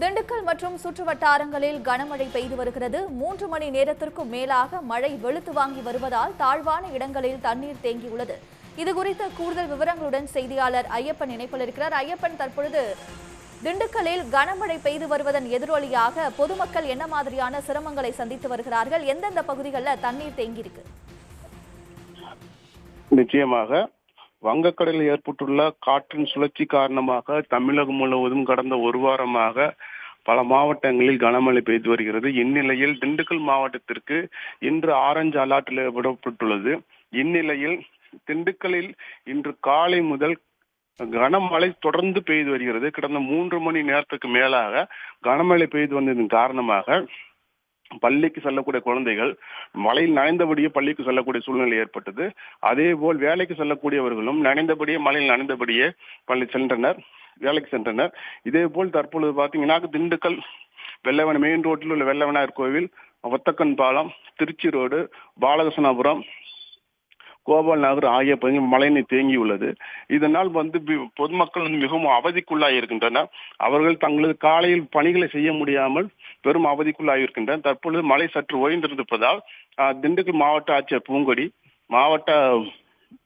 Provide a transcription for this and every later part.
திண்டுக்கல் மற்றும் சுற்று வட்டாரங்களில் கனமழை பெய்து வருகிறது. மூன்று மணி நேரத்திற்கும் மேலாக மழை வெளுத்து வாங்கி வருவதால் தாழ்வான இடங்களில் தண்ணீர் தேங்கியுள்ளது. இது குறித்த கூடுதல் விவரங்களுடன் செய்தியாளர் ஐயப்பன் இணைப்பில் இருக்கிறார். ஐயப்பன் தற்பொழுது திண்டுக்கல்லில் கனமழை பெய்து வருவதன் எதிரொலியாக பொதுமக்கள் என்ன மாதிரியான சிரமங்களை சந்தித்து வருகிறார்கள்? எந்தெந்த பகுதிகளில் தண்ணீர் தேங்கியிருக்கு? நிச்சயமாக வங்கக்கடலில் ஏற்பட்டுள்ள காற்றின் சுழற்சி காரணமாக தமிழகம் முழுவதும் கடந்த ஒரு வாரமாக பல மாவட்டங்களில் கனமழை பெய்து வருகிறது. இந்நிலையில் திண்டுக்கல் மாவட்டத்திற்கு இன்று ஆரஞ்சு அலர்ட்டில் விடப்பட்டுள்ளது. இந்நிலையில் திண்டுக்கலில் இன்று காலை முதல் கனமழை தொடர்ந்து பெய்து வருகிறது. கடந்த மூன்று மணி நேரத்துக்கு மேலாக கனமழை பெய்து வந்ததன் காரணமாக பள்ளிக்கு செல்லக்கூடிய குழந்தைகள் மழையில் நனைந்தபடியே பள்ளிக்கு செல்லக்கூடிய சூழ்நிலை ஏற்பட்டது. அதே போல் வேலைக்கு செல்லக்கூடியவர்களும் நனைந்தபடியே மழையில் நனைந்தபடியே பள்ளி சென்றனர் வேலைக்கு சென்றனர். இதே போல் தற்பொழுது பார்த்தீங்கன்னா திண்டுக்கல் வெள்ளவன மெயின் ரோட்டில் உள்ள வெள்ளவனார் கோவில் ஒத்தக்கன் பாலம் திருச்சி ரோடு பாலகிருஷ்ணாபுரம் கோபால் நகர் ஆகிய பகுதியில் மழைநீர் தேங்கியுள்ளது. இதனால் வந்து பொதுமக்கள் வந்து மிகவும் அவதிக்குள்ளாகி இருக்கின்றனர். அவர்கள் தங்களது காலையில் பணிகளை செய்ய முடியாமல் பெரும் அவதிக்குள்ளாகி இருக்கின்றனர். தற்பொழுது மழை சற்று ஓய்ந்திருப்பதால் திண்டுக்கல் மாவட்ட ஆட்சியர் பூங்கொடி மாவட்ட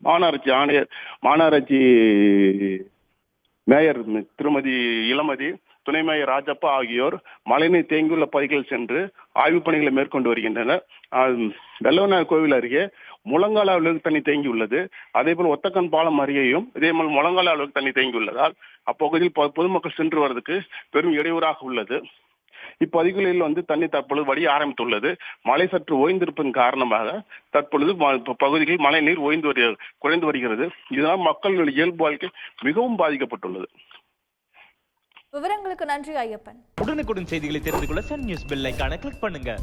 மாநகராட்சி ஆணையர் மாநகராட்சி மேயர் திருமதி இளமதி துணை மேயர் ராஜப்பா ஆகியோர் மழைநீர் தேங்கியுள்ள பகுதிகளில் சென்று ஆய்வுப் பணிகளை மேற்கொண்டு வருகின்றனர். ஆஹ், கோவில் அருகே முழங்கால அளவுக்கு தண்ணி தேங்கியுள்ளது. அதே போல் ஒத்தக்கன் பாலம் அருகேயும் இதே போல் முழங்கால அளவுக்கு தண்ணி தேங்கியுள்ளதால் அப்பகுதியில் பொதுமக்கள் சென்று வருவதற்கு பெரும் இடையூறாக உள்ளது. இப்பகுதிகளில் வந்து தண்ணி தற்பொழுது வடிய ஆரம்பித்துள்ளது. மழை சற்று ஓய்ந்திருப்பதன் காரணமாக தற்பொழுது ம- இப்ப பகுதிகளில் மழை நீர் ஓய்ந்து வரு குறைந்து வருகிறது. இதனால் மக்களுடைய இயல்பு வாழ்க்கை மிகவும் பாதிக்கப்பட்டுள்ளது. விவரங்களுக்கு நன்றி ஐயப்பன். உடனுக்குடன் செய்திகளை தெரிந்து கொள்ள சன் நியூஸ் பெல் ஐகானை கிளிக் பண்ணுங்க.